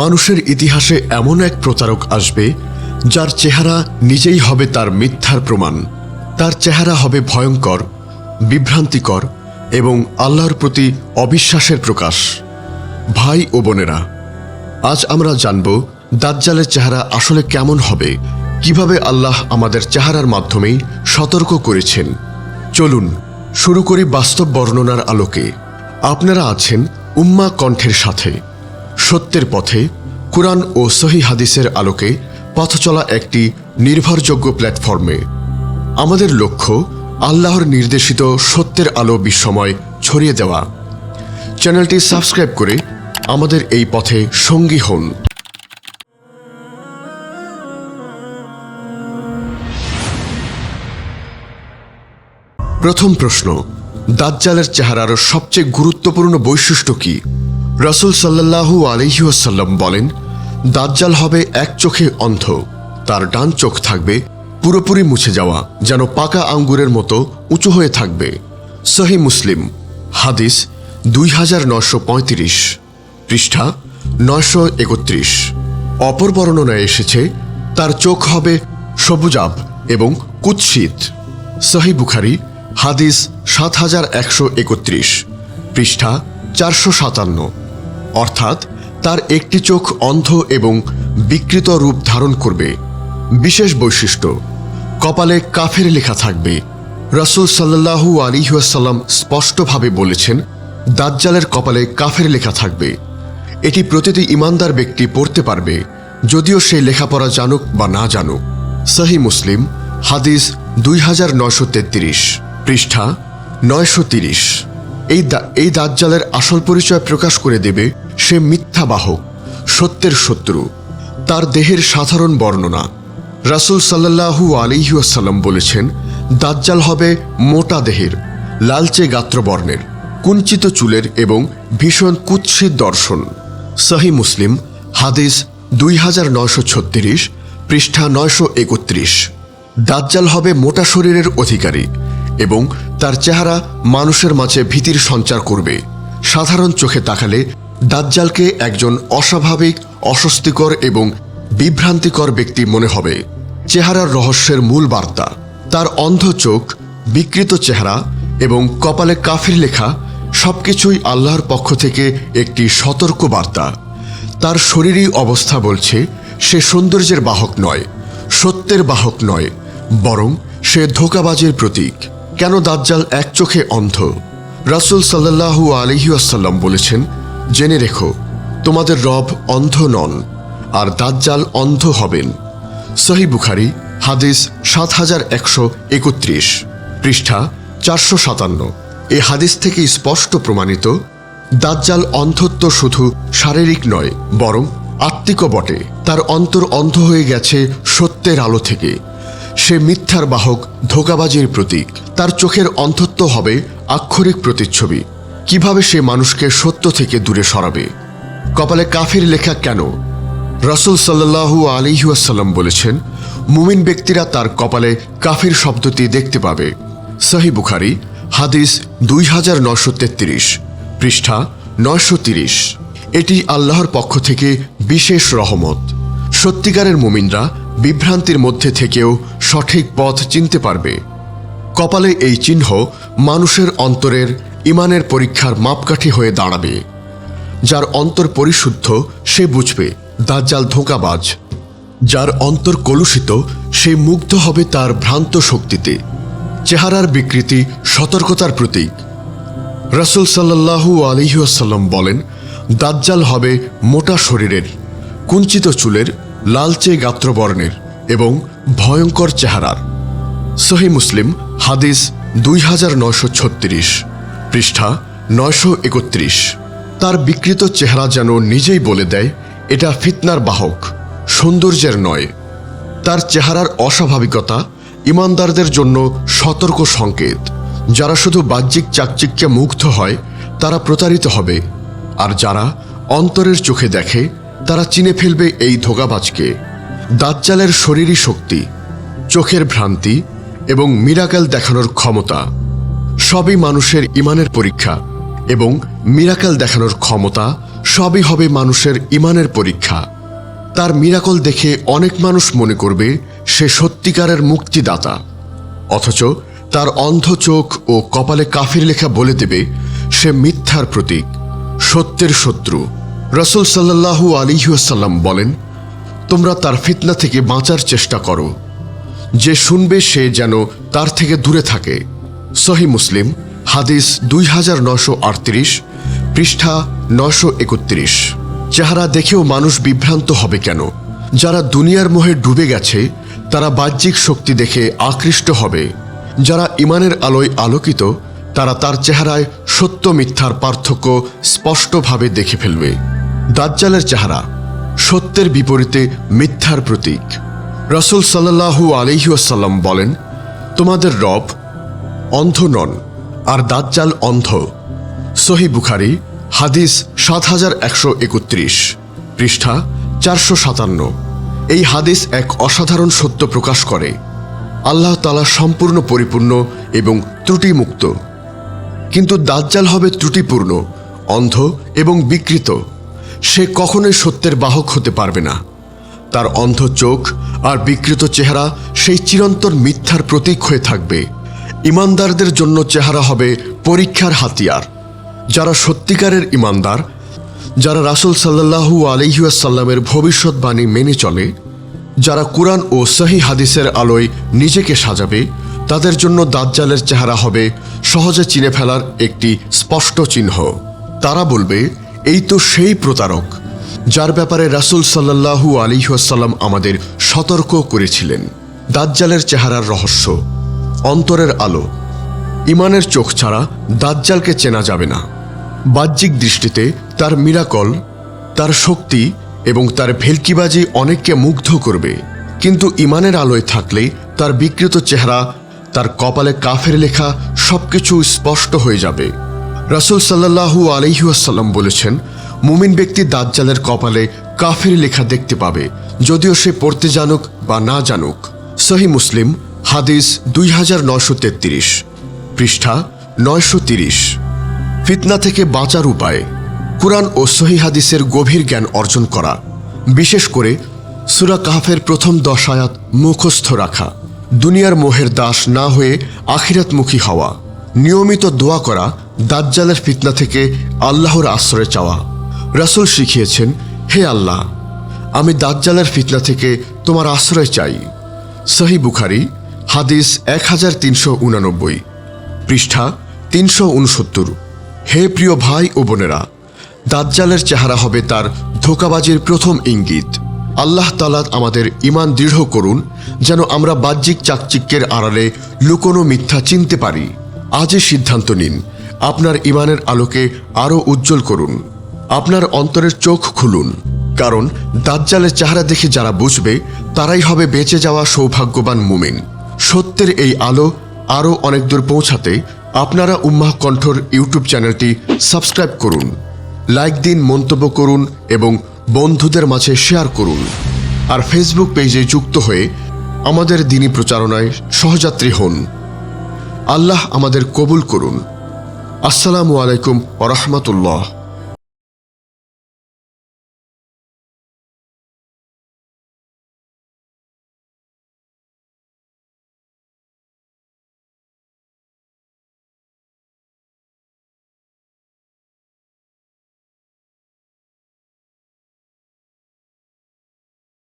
মানুষের ইতিহাসে এমন এক প্রতারক আসবে, যার চেহারা নিজেই হবে তার মিথ্যার প্রমাণ। তার চেহারা হবে ভয়ঙ্কর, বিভ্রান্তিকর এবং আল্লাহর প্রতি অবিশ্বাসের প্রকাশ। ভাই ও বোনেরা, আজ আমরা জানব দাজ্জালের চেহারা আসলে কেমন হবে, কীভাবে আল্লাহ আমাদের চেহারার মাধ্যমেই সতর্ক করেছেন। চলুন, শুরু করি বাস্তব বর্ণনার আলোকে। আপনারা আছেন উম্মা কণ্ঠের সাথে। সত্যের পথে কোরআন ও সহি হাদিসের আলোকে পথ চলা একটি নির্ভরযোগ্য প্ল্যাটফর্মে। আমাদের লক্ষ্য আল্লাহর নির্দেশিত সত্যের আলো বিশ্বময় ছড়িয়ে দেওয়া। চ্যানেলটি সাবস্ক্রাইব করে আমাদের এই পথে সঙ্গী হন। প্রথম প্রশ্ন, দাজ্জালের চেহারার সবচেয়ে গুরুত্বপূর্ণ বৈশিষ্ট্য কি? রসুল সাল্লাহু আলহিউসাল্লাম বলেন, দাজ্জাল হবে এক চোখে অন্ধ। তার ডান চোখ থাকবে পুরোপুরি মুছে যাওয়া, যেন পাকা আঙ্গুরের মতো উঁচু হয়ে থাকবে। সহি মুসলিম। হাদিস দুই হাজার নশো পঁয়ত্রিশ, পৃষ্ঠা নয়শো একত্রিশ। অপর বর্ণনায় এসেছে, তার চোখ হবে সবুজাব এবং কুৎসিত। সহি বুখারি, হাদিস সাত হাজার একশো একত্রিশ, পৃষ্ঠা চারশো সাতান্ন। অর্থাৎ তার একটি চোখ অন্ধ এবং বিকৃত রূপ ধারণ করবে। বিশেষ বৈশিষ্ট্য, কপালে কাফের লেখা থাকবে। রসুল সাল্লাহু আলিহাসাল্লাম স্পষ্টভাবে বলেছেন, দাজ্জালের কপালে কাফের লেখা থাকবে। এটি প্রতিটি ইমানদার ব্যক্তি পড়তে পারবে, যদিও সে লেখাপড়া জানুক বা না জানুক। সহি মুসলিম, হাদিস দুই হাজার নয়শো তেত্রিশ, পৃষ্ঠা নয়শো তিরিশ। এই এই দাজ্জালের আসল পরিচয় প্রকাশ করে দেবে সে মিথ্যা বাহক সত্যের শত্রু, তার দেহের সাধারণ বর্ণনা। রাসূল সাল্লাল্লাহু আলিহাসাল্লাম বলেছেন, দাজ্জাল হবে মোটা দেহের, লালচে গাত্রবর্ণের, কুঞ্চিত চুলের এবং ভীষণ কুৎসিত দর্শন। সহি মুসলিম, হাদিস দুই হাজার নয়শো ছত্রিশ, পৃষ্ঠা নয়শো একত্রিশ। দাজ্জাল হবে মোটা শরীরের অধিকারী এবং তার চেহারা মানুষের মাঝে ভীতির সঞ্চার করবে। সাধারণ চোখে তাকালে দাজ্জালকে একজন অস্বাভাবিক, অস্বস্তিকর এবং বিভ্রান্তিকর ব্যক্তি মনে হবে। চেহারার রহস্যের মূল বার্তা, তার অন্ধ চোখ, বিকৃত চেহারা এবং কপালে কাফির লেখা সবকিছুই আল্লাহর পক্ষ থেকে একটি সতর্ক বার্তা। তার শরীরী অবস্থা বলছে, সে সৌন্দর্যের বাহক নয়, সত্যের বাহক নয়, বরং সে ধোকাবাজের প্রতীক। কেন দাজ্জাল এক চোখে অন্ধ? রাসূল সাল্লাল্লাহু আলহিউসাল্লাম বলেছেন, জেনে রেখো, তোমাদের রব অন্ধ নন, আর দাজ্জাল অন্ধ হবেন। সহি বুখারি, হাদিস সাত হাজার একশো একত্রিশ, পৃষ্ঠা চারশো সাতান্ন। এ হাদিস থেকে স্পষ্ট প্রমাণিত, দাজ্জাল অন্ধত্ব শুধু শারীরিক নয়, বরং আত্মিকও বটে। তার অন্তর অন্ধ হয়ে গেছে সত্যের আলো থেকে। সে মিথ্যার বাহক ধোকাবাজির প্রতীক। তার চোখের অন্ধত্ব হবে আক্ষরিক প্রতিচ্ছবি। কীভাবে সে মানুষকে সত্য থেকে দূরে সরাবে? কপালে কাফির লেখা কেন? রসুল সাল্লাহু আলিহাসাল্লাম বলেছেন, মুমিন ব্যক্তিরা তার কপালে কাফির শব্দটি দেখতে পাবে। সহি বুখারি, হাদিস দুই হাজার নশো তেত্রিশ, পৃষ্ঠা নয়শো তিরিশ। এটি আল্লাহর পক্ষ থেকে বিশেষ রহমত। সত্যিকারের মুমিনরা বিভ্রান্তির মধ্যে থেকেও সঠিক পথ চিনতে পারবে। কপালে এই চিহ্ন মানুষের অন্তরের ইমানের পরীক্ষার মাপকাঠি হয়ে দাঁড়াবে। যার অন্তর পরিশুদ্ধ, সে বুঝবে, দাজ্জাল ধোঁকাবাজ। যার অন্তর কলুষিত, সে মুগ্ধ হবে তার ভ্রান্ত শক্তিতে। চেহারার বিকৃতি সতর্কতার প্রতীক। রসুল সাল্লাহু আলহিউসাল্লাম বলেন, দাজ্জাল হবে মোটা শরীরের, কুঞ্চিত চুলের লালচে গাত্রবর্ণের এবং ভয়ঙ্কর চেহারার। সহি মুসলিম, হাদিস দুই হাজার নয়শো ছত্রিশ, পৃষ্ঠা নয়শো একত্রিশ। তার বিকৃত চেহারা যেন নিজেই বলে দেয়, এটা ফিতনার বাহক, সৌন্দর্যের নয়। তার চেহারার অস্বাভাবিকতা ইমানদারদের জন্য সতর্ক সংকেত। যারা শুধু বাহ্যিক চাকচিক্যে মুগ্ধ হয়, তারা প্রতারিত হবে। আর যারা অন্তরের চোখে দেখে তারা চিনে ফেলবে এই ধোকাবাজকে। দাজ্জালের শরীরী শক্তি, চোখের ভ্রান্তি এবং মিরাকেল দেখানোর ক্ষমতা। সবই মানুষের ইমানের পরীক্ষা এবং মিরাকেল দেখানোর ক্ষমতা সবই হবে মানুষের ইমানের পরীক্ষা। তার মিরাকল দেখে অনেক মানুষ মনে করবে সে সত্যিকারের মুক্তিদাতা। অথচ তার অন্ধ চোখ ও কপালে কাফির লেখা বলে দেবে সে মিথ্যার প্রতীক, সত্যের শত্রু। রসুল সাল্লাহু আলিহাসাল্লাম বলেন, তোমরা তার ফিতনা থেকে বাঁচার চেষ্টা করো। যে শুনবে সে যেন তার থেকে দূরে থাকে। সহি মুসলিম, হাদিস দুই হাজার নশো আটত্রিশ, পৃষ্ঠা নশো একত্রিশ। চেহারা দেখেও মানুষ বিভ্রান্ত হবে কেন? যারা দুনিয়ার মোহে ডুবে গেছে, তারা বাহ্যিক শক্তি দেখে আকৃষ্ট হবে। যারা ইমানের আলোয় আলোকিত, তারা তার চেহারায় সত্য মিথ্যার পার্থক্য স্পষ্টভাবে দেখে ফেলবে। দাজ্জালের চেহারা সত্যের বিপরীতে মিথ্যার প্রতীক। রসুল সাল্লাহু আলহিউসাল্লাম বলেন, তোমাদের রব অন্ধ নন আর দাজ্জাল অন্ধ। সহি বুখারি, হাদিস সাত হাজার একশো একত্রিশ, পৃষ্ঠা চারশো সাতান্ন। এই হাদিস এক অসাধারণ সত্য প্রকাশ করে। আল্লাহ তালা সম্পূর্ণ পরিপূর্ণ এবং ত্রুটিমুক্ত। কিন্তু দাজ্জাল হবে ত্রুটিপূর্ণ, অন্ধ এবং বিকৃত। সে কখনোই সত্যের বাহক হতে পারবে না। তার অন্ধ চোখ আর বিকৃত চেহারা সেই চিরন্তর মিথ্যার প্রতীক হয়ে থাকবে। ইমানদারদের জন্য চেহারা হবে পরীক্ষার হাতিয়ার। যারা সত্যিকারের ইমানদার, যারা রাসুল সাল্লাহু আলহিউসাল্লামের ভবিষ্যৎবাণী মেনে চলে, যারা কুরআন ও সহি হাদিসের আলোয় নিজেকে সাজাবে, তাদের জন্য দাজ্জালের চেহারা হবে সহজে চিনে ফেলার একটি স্পষ্ট চিহ্ন। তারা বলবে এই তো সেই প্রতারক, যার ব্যাপারে রাসুল সাল্লাহু আলিহাসাল্লাম আমাদের সতর্ক করেছিলেন। দাজ্জালের চেহারার রহস্য, অন্তরের আলো ইমানের চোখ ছাড়া দাজ্জালকে চেনা যাবে না। বাহ্যিক দৃষ্টিতে তার মিরাকল, তার শক্তি এবং তার ভেলকিবাজি অনেককে মুগ্ধ করবে। কিন্তু ইমানের আলোয় থাকলে তার বিকৃত চেহারা, তার কপালে কাফের লেখা সবকিছু স্পষ্ট হয়ে যাবে। রাসুল সাল্লাহু আলহিউসাল্লাম বলেছেন, মুমিন ব্যক্তি দাজ্জালের কপালে কাফের লেখা দেখতে পাবে, যদিও সে পড়তে জানুক বা না জানুক। সহি মুসলিম, হাদিস দুই হাজার নয়শো তেত্রিশ, পৃষ্ঠা নয়শো তিরিশ। ফিতনা থেকে বাঁচার উপায়, কুরআন ও সহি হাদিসের গভীর জ্ঞান অর্জন করা, বিশেষ করে সুরা কাহাফের প্রথম দশায়াত মুখস্থ রাখা, দুনিয়ার মোহের দাস না হয়ে আখিরাতমুখী হওয়া। নিয়মিত দোয়া করা দাজ্জালের ফিতনা থেকে আল্লাহর আশ্রয় চাওয়া। রাসূল শিখিয়েছেন, হে আল্লাহ, আমি দাজ্জালের ফিতনা থেকে তোমার আশ্রয় চাই। সহি বুখারি, হাদিস এক হাজার তিনশো উনানব্বই, পৃষ্ঠা তিনশো উনসত্তর। হে প্রিয় ভাই ও বোনেরা, দাজ্জালের চেহারা হবে তার ধোকাবাজির প্রথম ইঙ্গিত। আল্লাহ তালাত আমাদের ইমান দৃঢ় করুন, যেন আমরা বাহ্যিক চাকচিক্যের আড়ালে লুকোনো মিথ্যা চিনতে পারি। আজই সিদ্ধান্ত নিন। আপনার ইমানের আলোকে আরও উজ্জ্বল করুন। আপনার অন্তরের চোখ খুলুন। কারণ দাজ্জালের চেহারা দেখে যারা বুঝবে, তারাই হবে বেঁচে যাওয়া সৌভাগ্যবান মুমিন। সত্যের এই আলো আরও অনেক দূর পৌঁছাতে আপনারা উম্মাহ কণ্ঠর ইউটিউব চ্যানেলটি সাবস্ক্রাইব করুন, লাইক দিন, মন্তব্য করুন এবং বন্ধুদের মাঝে শেয়ার করুন। আর ফেসবুক পেজে যুক্ত হয়ে আমাদের দিনী প্রচারণায় সহযাত্রী হন। আল্লাহ আমাদের কবুল করুন। আসসালামু আলাইকুম ওরহমতুল্লাহ